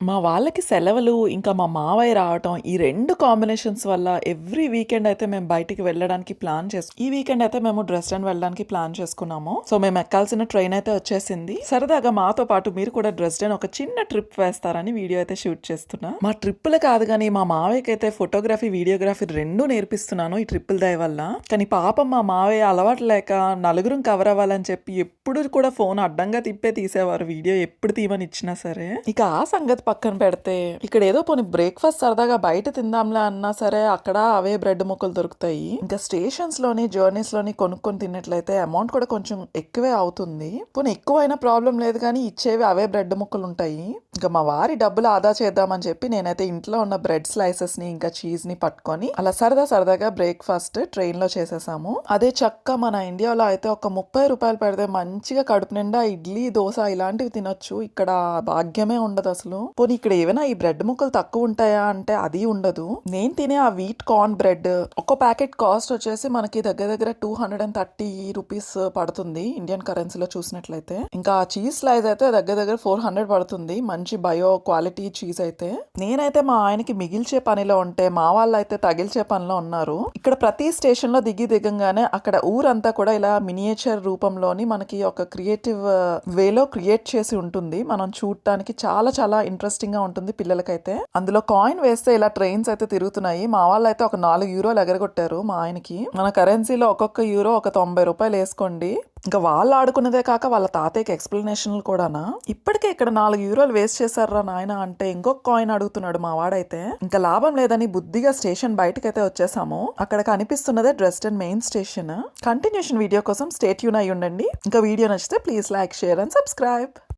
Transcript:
మా వాళ్ళకి సెలవులు, ఇంకా మా మావయ్య రావటం, ఈ రెండు కాంబినేషన్స్ వల్ల ఎవ్రీ వీకెండ్ అయితే మేము బయటికి వెళ్ళడానికి ప్లాన్ చేసు ఈ వీకెండ్ అయితే మేము డ్రెస్డెన్ వెళ్ళడానికి ప్లాన్ చేసుకున్నాము. సో, మేము ఎక్కాల్సిన ట్రైన్ అయితే వచ్చేసింది. సరదాగా మాతో పాటు మీరు కూడా డ్రెస్డెన్ ఒక చిన్న ట్రిప్ వేస్తారని వీడియో అయితే షూట్ చేస్తున్నా. మా ట్రిప్పులు కాదు కానీ మా మావయ్యకి అయితే ఫోటోగ్రఫీ, వీడియోగ్రఫీ రెండు నేర్పిస్తున్నాను ఈ ట్రిప్పుల దయ వల్ల. కానీ పాపం మా మావయ్య అలవాటు లేక నలుగురం కవర్ అవ్వాలని చెప్పి ఎప్పుడు కూడా ఫోన్ అడ్డంగా తిప్పే తీసేవారు వీడియో ఎప్పుడు తీయమని ఇచ్చినా సరే. ఇక ఆ సంగతి పక్కన పెడితే ఇక్కడ ఏదో పోనీ బ్రేక్‌ఫాస్ట్ సరదాగా బయట తిందాంలా అన్నా సరే అక్కడ అవే బ్రెడ్ ముక్కలు దొరుకుతాయి. ఇంకా స్టేషన్స్‌లోని, జర్నీస్‌లోని కొనుక్కొని తిన్నట్లయితే అమౌంట్ కూడా కొంచెం ఎక్కువే అవుతుంది. పోనీ ఎక్కువైనా ప్రాబ్లం లేదు కానీ ఇచ్చేవి అవే బ్రెడ్ ముక్కలు ఉంటాయి ఇంకా మా వారి డబ్బులు ఆదా చేద్దామని చెప్పి నేనైతే ఇంట్లో ఉన్న బ్రెడ్ స్లైసెస్‌ని ఇంకా చీజ్‌ని పట్టుకొని అలా సరదా సరదాగా బ్రేక్‌ఫాస్ట్ ట్రైన్‌లో చేసేసాము. అదే చక్క మన ఇండియాలో అయితే ఒక ముప్పై రూపాయలు పెడితే మంచిగా కడుపు నిండా ఇడ్లీ, దోశ ఇలాంటివి తినొచ్చు. ఇక్కడ భాగ్యమే ఉండదు అసలు పోనీ ఇక్కడ ఏవైనా ఈ బ్రెడ్ ముక్కలు తక్కువ ఉంటాయా అంటే అది ఉండదు. నేను తినే ఆ వీట్ కార్న్ బ్రెడ్ ఒక ప్యాకెట్ కాస్ట్ వచ్చేసి మనకి దగ్గర దగ్గర two hundred and thirty rupees పడుతుంది ఇండియన్ కరెన్సీలో చూసినట్లయితే. ఇంకా ఆ చీజ్ స్లైస్ అయితే దగ్గర దగ్గర 400 పడుతుంది. మంచి బయో క్వాలిటీ చీజ్ అయితే. నేనైతే మా ఆయనకి మిగిల్చే పనిలో ఉంటే మా వాళ్ళైతే తగిల్చే పనిలో ఉన్నారు. ఇక్కడ ప్రతి స్టేషన్‌లో దిగి దిగంగానే అక్కడ ఊరంతా కూడా ఇలా మినియేచర్ రూపంలోని మనకి ఒక క్రియేటివ్ వేలో క్రియేట్ చేసి ఉంటుంది. మనం చూడటానికి చాలా చాలా ఇంట్రెస్టింగ్‌గా ఉంటుంది పిల్లలకైతే. అందులో కాయిన్ వేస్తే ఇలా ట్రైన్స్ అయితే తిరుగుతున్నాయి. మా వాళ్ళైతే ఒక నాలుగు యూరోలు ఎగరగొట్టారు మా ఆయనకి. మన కరెన్సీలో ఒక్కొక్క యూరో ఒక తొంభై రూపాయలు వేసుకోండి ఇంకా వాళ్ళు ఆడుకున్నదే కాక వాళ్ళ తాతయ్యకి ఎక్స్‌ప్లనేషన్‌లు కూడానా. ఇప్పటికే ఇక్కడ నాలుగు యూరోలు వేస్ట్ చేశారా నాయనా అంటే ఇంకొక కాయిన్ అడుగుతున్నాడు మా వాడైతే. ఇంకా లాభం లేదని బుద్ధిగా స్టేషన్ బయటకైతే వచ్చేసాము. అక్కడ కనిపిస్తున్నదే Dresden main station. Continuation video కోసం స్టేట్ ట్యూన్ ఉండండి. ఇంకా వీడియో నచ్చితే please like, share and subscribe.